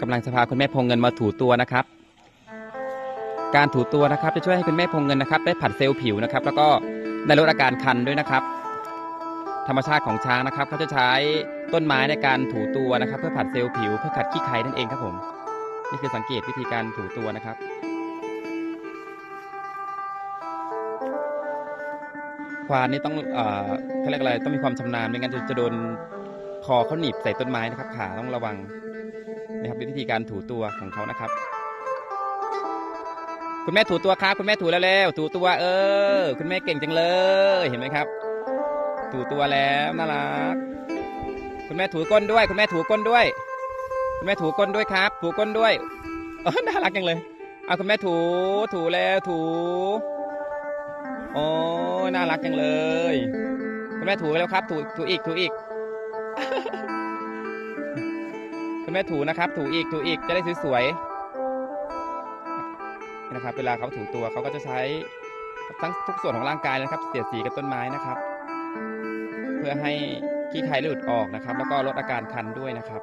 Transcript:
กำลังจะพาคุณแม่พงเงินมาถูตัวนะครับ การถูตัวนะครับจะช่วยให้คุณแม่พงเงินนะครับ ได้ผัดเซลล์ผิวนะครับ แล้วก็ได้ลดอาการคันด้วยนะครับ ธรรมชาติของช้างนะครับเขาจะใช้ต้นไม้ในการถูตัวนะครับ เพื่อผัดเซลล์ผิว เพื่อขัดขี้ใครนั่นเองครับผม นี่คือสังเกตวิธีการถูตัวนะครับควานนี่ต้องเอ่อเขาเรียกอะไรต้องมีความชำนาญไม่งั้นจะจะโดนคอเขาหนีบใส่ต้นไม้นะครับขาต้องระวัง นะครับเป็นวิธีการถูตัวของเขานะครับ คุณแม่ถูตัวครับคุณแม่ถูแล้วแล้วถูตัว เออ คุณแม่เก่งจังเลยเห็นไหมครับ ถูตัวแล้วน่ารักคุณแม่ถูก้นด้วย คุณแม่ถูก้นด้วย คุณแม่ถูก้นด้วยครับ ถูก้นด้วยเออน่ารักจังเลยเอาคุณแม่ถูถูแล้วถูโอ้น่ารักจังเลย คุณแม่ถูแล้วครับ ถูถูอีกถูอีก คุณแม่ถูนะครับ ถูอีกถูอีกจะได้สวยๆนะครับ เวลาเขาถูตัวเขาก็จะใช้ทั้งทุกส่วนของร่างกายนะครับเสียดสีกับต้นไม้นะครับ เพื่อให้ขี้ไครหลุดออกนะครับ แล้วก็ลดอาการคันด้วยนะครับ